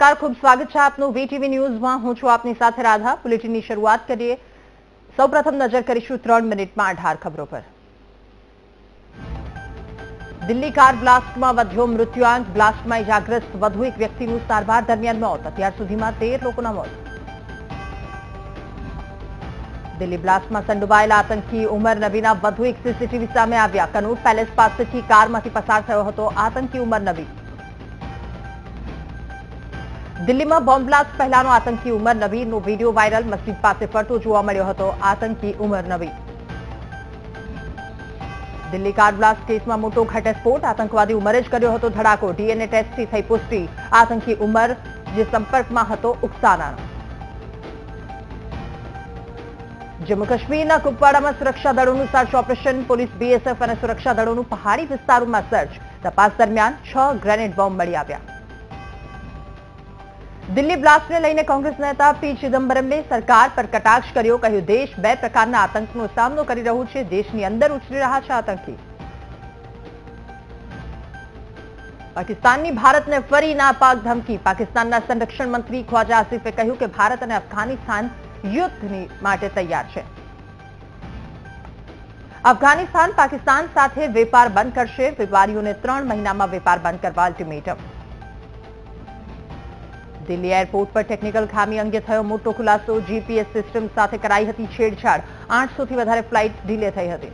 નમસ્કાર, ખૂબ સ્વાગત છે આપનું વીટીવી ન્યૂઝમાં. હું છું આપની સાથે રાધા. બુલેટિનની શરૂઆત કરીએ. સૌપ્રથમ નજર કરીશું ત્રણ મિનિટમાં અઢાર ખબરો પર. દિલ્હી કાર બ્લાસ્ટમાં વધ્યો મૃત્યુઆંક બ્લાસ્ટમાં ઇજાગ્રસ્ત વધુ એક વ્યક્તિનું સારવાર દરમિયાન મોત. અત્યાર સુધીમાં તેર લોકોના મોત. દિલ્હી બ્લાસ્ટમાં સંડોવાયેલા આતંકી ઉમર નબીના વધુ એક સીસીટીવી સામે આવ્યા. કનૂર પેલેસ પાસેથી કારમાંથી પસાર થયો હતો આતંકી ઉમર નબી. દિલ્હીમાં બોમ્બ બ્લાસ્ટ પહેલાનો આતંકી ઉમર નબીનો વીડિયો વાયરલ. મસ્જિદ પાસે ફરતો જોવા મળ્યો હતો આતંકી ઉમર નબી દિલ્હી કાર બ્લાસ્ટ કેસમાં મોટો ઘટસ્ફોટ. આતંકવાદી ઉમરે જ કર્યો હતો ધડાકો. ડીએનએ ટેસ્ટથી થઈ પુષ્ટિ. આતંકી ઉમર જે સંપર્કમાં હતો ઉકસાના જમ્મુ કાશ્મીરના કુપવાડામાં સુરક્ષા દળોનું સર્ચ ઓપરેશન. પોલીસ બીએસએફ અને સુરક્ષા દળોનું પહાડી વિસ્તારોમાં સર્ચ. તપાસ દરમિયાન છ ગ્રેનેડ બોમ્બ મળી આવ્યા. દિલ્હી બ્લાસ્ટને લઈને કોંગ્રેસ નેતા પી ચિદમ્બરમે સરકાર પર કટાક્ષ કર્યો, કહ્યું, દેશ બે પ્રકારના આતંકનો સામનો કરી રહ્યું છે. દેશની અંદર ઉછળી રહ્યા છે આતંકી. પાકિસ્તાનની ભારતને ફરી નાપાક ધમકી. પાકિસ્તાનના સંરક્ષણ મંત્રી ખ્વાજા આસિફે કહ્યું કે ભારત અને અફઘાનિસ્તાન યુદ્ધની માટે તૈયાર છે. અફઘાનિસ્તાન પાકિસ્તાન સાથે વેપાર બંધ કરશે. વેપારીઓને ત્રણ મહિનામાં વેપાર બંધ કરવા અલ્ટિમેટમ દિલ્હી એરપોર્ટ પર ટેકનિકલ ખામી અંગે થયો મોટો ખુલાસો જીપીએસ સિસ્ટમ સાથે કરાઈ હતી છેડછાડ. આઠસોથી વધારે ફ્લાઇટ ડીલે થઈ હતી.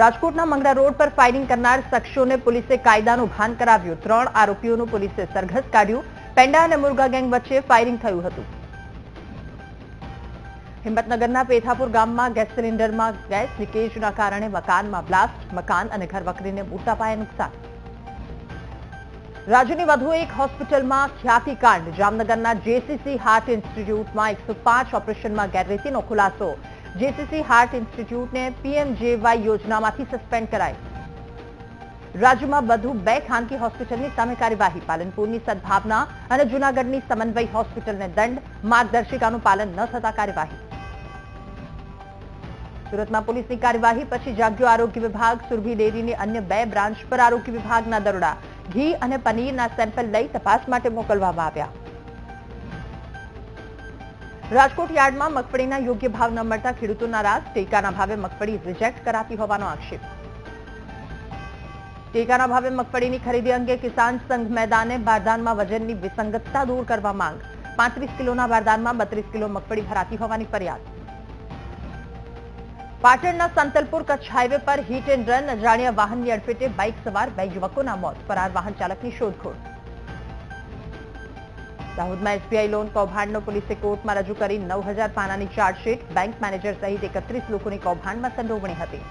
રાજકોટના મંગળા રોડ પર ફાયરિંગ કરનાર શખ્સોને પોલીસે કાયદાનું ભાન કરાવ્યું. ત્રણ આરોપીઓનું પોલીસે સરઘસ કાઢ્યું. પેંડા અને મુર્ગા ગેંગ વચ્ચે ફાયરિંગ થયું હતું. હિંમતનગરના પેથાપુર ગામમાં ગેસ સિલિન્ડરમાં ગેસ લીકેજના કારણે મકાનમાં બ્લાસ્ટ, મકાન અને ઘર વકરીને મોટા પાયે નુકસાન. રાજ્યની વધુ એક હોસ્પિટલમાં ખ્યાતિકાંડ જામનગરના જેસીસી હાર્ટ ઇન્સ્ટિટ્યૂટમાં એકસો પાંચ ઓપરેશનમાં ગેરરીતિનો ખુલાસો. જેસીસી હાર્ટ ઇન્સ્ટિટ્યૂટને પીએમજેવાય યોજનામાંથી સસ્પેન્ડ કરાઈ. રાજ્યમાં વધુ બે ખાનગી હોસ્પિટલની સામે કાર્યવાહી. પાલનપુરની સદભાવના અને જૂનાગઢની સમન્વય હોસ્પિટલને દંડ. માર્ગદર્શિકાનું પાલન ન થતા કાર્યવાહી. સુરતમાં પોલીસની કાર્યવાહી પછી જાગ્યો આરોગ્ય વિભાગ. સુરભી ડેરીની અન્ય બે બ્રાન્ચ પર આરોગ્ય વિભાગના દરોડા. ઘી અને પનીરના સેમ્પલ લઈ તપાસ માટે મોકલવામાં આવ્યા. રાજકોટ યાર્ડમાં મગફળીના યોગ્ય ભાવ ન મળતા ખેડૂતો નારાજ ટેકાના ભાવે મગફળી રિજેક્ટ કરાતી હોવાનો આક્ષેપ. ટેકાના ભાવે મગફળીની ખરીદી અંગે કિસાન સંઘ મેદાને બારદાનમાં વજનની વિસંગતતા દૂર કરવા માંગ. પાંત્રીસ કિલોના બારદાનમાં બત્રીસ કિલો મગફળી ભરાતી હોવાની ફરિયાદ. પાટણના સંતલપુર કચ્છ હાઈવે પર હિટ એન્ડ રન અજાણ્યા વાહનની અડફેટે બાઇક સવાર બે યુવકોના મોત. ફરાર વાહન ચાલકની શોધખોળ. દાહોદમાં એસબીઆઈ લોન કૌભાંડનો પોલીસે કોર્ટમાં રજૂ કરી નવ હજાર પાનાની ચાર્જશીટ બેંક મેનેજર સહિત એકત્રીસ લોકોની કૌભાંડમાં સંડોવણી હતી.